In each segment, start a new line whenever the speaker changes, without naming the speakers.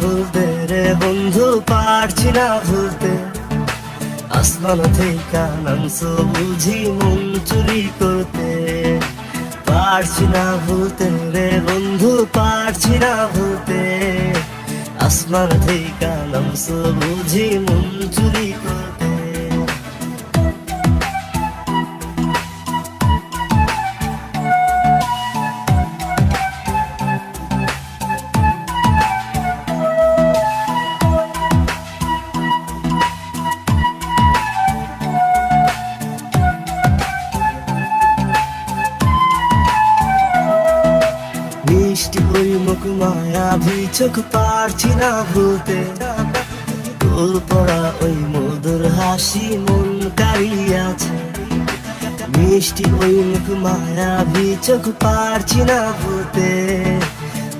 ভুলতে রে বন্ধু, পারছি না ভুলতে। আসমান থেকে নামছো বুঝি মন চুরি করতে। পারছি না ভুলতে রে বন্ধু, পারছি না ভুলতে। আসমান থেকে নামছো বুঝি মন চুরি করতে। মিষ্টি ওই মুখ মায়া ভি চোখ পারছি না ভুলতে তোর পড়া ওই মধুর হাসি মন কারিয়াছে মিষ্টি ওই মুখ মায়া ভি চোখ পারছি না ভুলতে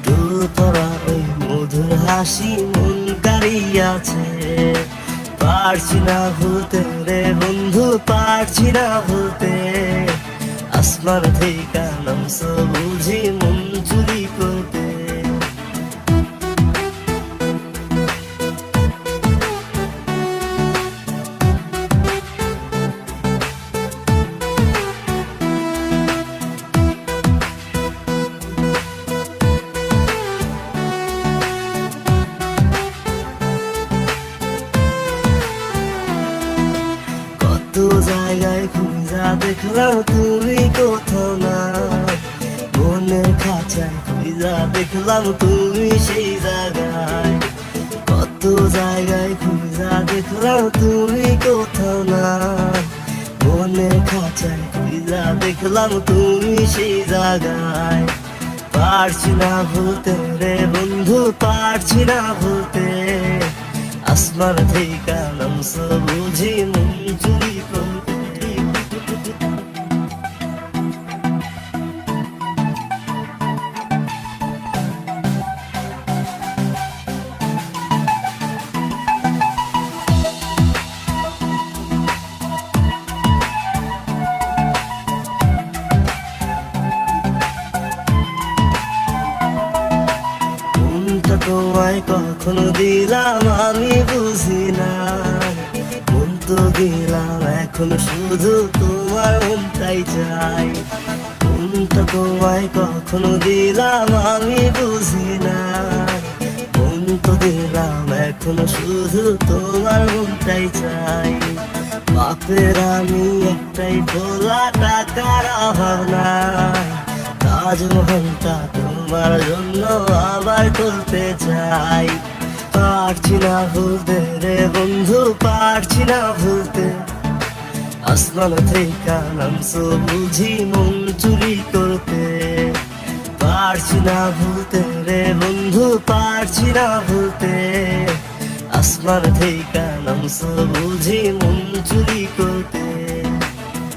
তোর পড়া ওই মধুর হাসি মন কারিয়াছে পারছি না ভুলতে রে বন্ধু পারছি না ভুলতে আসমান থেকে নামছো বুঝি মন জায়গায় খুঁজা দেখলাম তুমি কোথাও না। মনের খাঁচায় খুঁজা দেখলাম তুমি সেই জায়গায়। কত জায়গায় খুঁজা দেখলাম তুমি কোথাও না। মনের খাঁচায় খুঁজা দেখলাম তুমি সেই জায়গায়। পারছি না ভুলতে রে বন্ধু, পারছি না ভুলতে। আসমান থেকে নামছো বুঝি মন তোমায় কখনো দিলাম আমি বুঝি না। মন তো দিলাম, এখন শুধু তোমার মনটাই চাই। মনটা তোমায় কখনো দিলাম আমি বুঝি না। মন তো দিলাম, এখন শুধু তোমার মনটাই চাই। বাপের আমি একটাই ভোলা টাকার অভাব নাই তাজমহলটা তোমার জন্য আবার করতে চাই। পারছি না ভুলতে রে বন্ধু, পারছি না ভুলতে। আসমান থেকে নামছো বুঝি মন চুরি করতে। পারছি না ভুলতে রে বন্ধু, পারছি না ভুলতে। আসমান থেকে নামছো বুঝি মন চুরি করতে।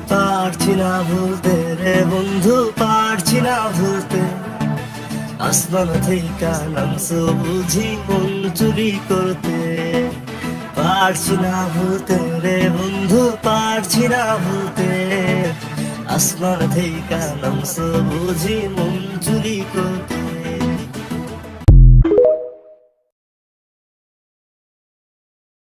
পারছি না ভুলতে রে বন্ধু ভুলতে আসমান থেকে নামছো বুঝি মন চুরি করতে। পারছি না ভুলতে রে বন্ধু, পারছি না ভুলতে। আসমান থেকে নামছো বুঝি মন চুরি